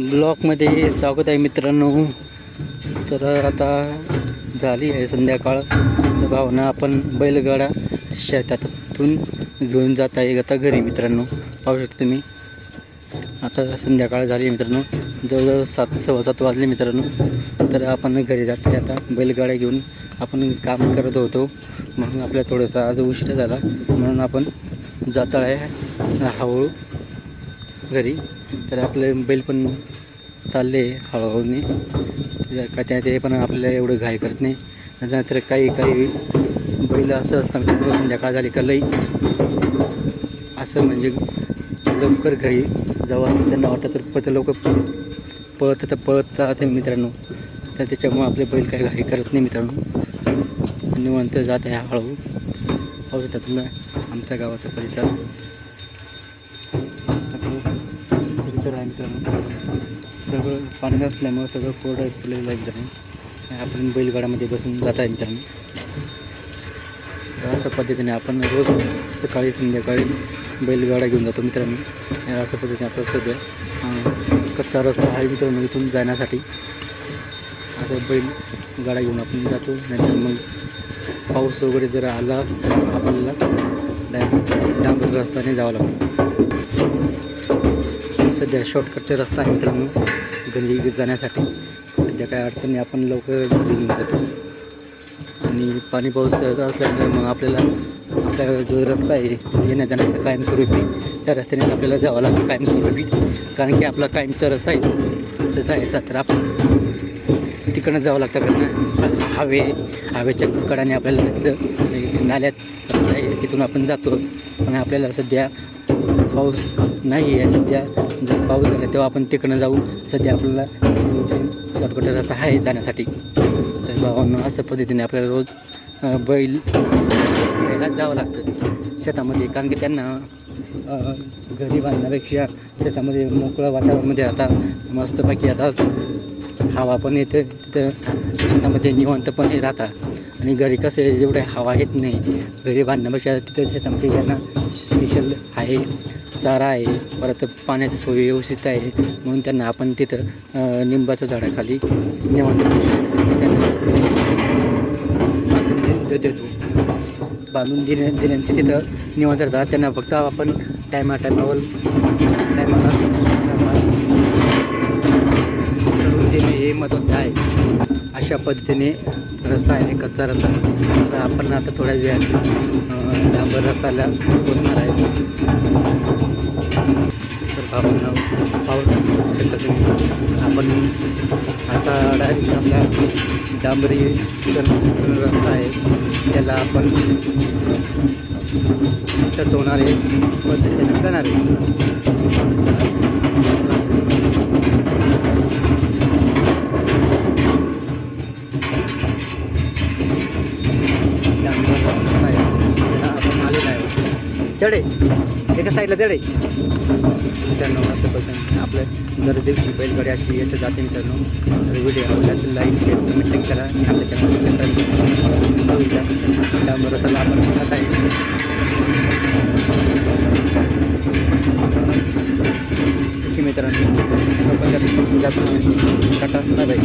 ब्लॉकमध्ये स्वागत आहे मित्रांनो. तर आता झाली आहे संध्याकाळ. भावना आपण बैलगाडा शेतातून घेऊन जात आहे. आता घरी मित्रांनो पाहू शकता तुम्ही. आता संध्याकाळ झाली आहे मित्रांनो. जवळजवळ सात सव्वा सात वाजले मित्रांनो. तर आपण घरी जाते आता. बैलगाड्या घेऊन आपण काम करत होतो. म्हणून आपल्या थोडंसं आज उशीर झाला. म्हणून आपण जात आहे हळूहळू घरी. तर आपले बैल पण चालले हळूहळूने. का त्या ते पण आपल्याला एवढं घाई करत नाही. नंतर काही काही बैल असं असतात संध्याकाळ झाली का लई. असं म्हणजे लवकर घरी जेव्हा त्यांना वाटतं. तर पळत लवकर पळत तर पळतात मित्रांनो. तर त्याच्यामुळे आपले बैल काही घाई करत नाही मित्रांनो. निवंत जात आहे हळूहळू. पाहू शकता तुम्ही आमच्या गावाचा परिसर. परिसर आहे मित्रांनो सगळं पाणी असल्यामुळं सगळं कोरडं फुलेलं आहे मित्रांनो आपण बैलगाड्यामध्ये बसून जात आहे मित्रांनो अशा पद्धतीने आपण रोज सकाळी संध्याकाळी बैलगाडा घेऊन जातो मित्रांनो. अशा पद्धतीने आता सध्या कच्चा रस्ता आहे मित्रांनो इथून जाण्यासाठी. आता बैलगाडा घेऊन आपण जातो नाहीतर मग पाऊस वगैरे जर आला आपल्याला डाय डांबर रस्त्याने जावं लागतं. सध्या शॉर्टकटचा रस्ता आहे मित्रांनो. घरी जाण्यासाठी. सध्या काय अडचणी आपण लवकर घरी घेऊन जातो. आणि पाणी पाऊस असल्यामुळे मग आपल्याला आपला जो रस्ता आहे येण्या जाण्याचा कायमस्वरूपी त्या रस्त्याने आपल्याला जावं लागतं कायमस्वरूपी. कारण की आपला कायमचा रस्ता आहे त्याचा येतात तर आपण तिकडनं जावं लागतं कारण हवे हवेच्या कडाने आपल्याला नाल्यात तिथून आपण जातो. आणि आपल्याला सध्या पाऊस नाही आहे सध्या. जर पाऊस झाला तेव्हा आपण तिकडनं जाऊ. सध्या आपल्याला शॉर्टकट रस्ता आहे जाण्यासाठी. तर भावांना अशा पद्धतीने आपल्याला रोज बैल घ्यायला जावं लागतं. शेतामध्ये कारण की त्यांना घरी बांधण्यापेक्षा शेतामध्ये मोकळं वातावरणामध्ये आता मस्तपैकी आता हवा पण येते. तिथं शेतामध्ये निवांतपणे राहतात आणि घरी कसं जेवढे हवा येत नाही घरी बांधण्यापेक्षा तिथं शेतामध्ये त्यांना स्पेशल आहे चारा आहे परत पाण्याची सोय व्यवस्थित आहे म्हणून त्यांना आपण तिथं निंबाचं निंबाच्या झाडाखाली निवांत त्यांना बांधून देतो बांधून दिल्या दिल्यानंतर तिथं निवांत राहतात. त्यांना फक्त आपण टायमा टायमावर टायमाला पद्धतीने रस्ता आहे कच्चा रस्ता. तर आपण आता थोड्या वेळात डांबर रस्त्याला पोचणार आहे. तर भावांना पाहू शकता आपण आता डायरेक्ट आपल्या डांबरी रस्ता आहे. त्याला आपण होणार आहे पद्धतीने जाणार आहे. चढे एका साईडला चढे मित्रांनो असं पद्धतीने आपलं जर देखील बैलगाडी अशी येतं जाते मित्रांनो. तर व्हिडिओ आवडला तर लाईक शेअर कमेंट लिंक करा. आपल्या चॅनल त्यामुळे त्याला आपण खात आहे. मित्रांनो. जातो टाटा. बाय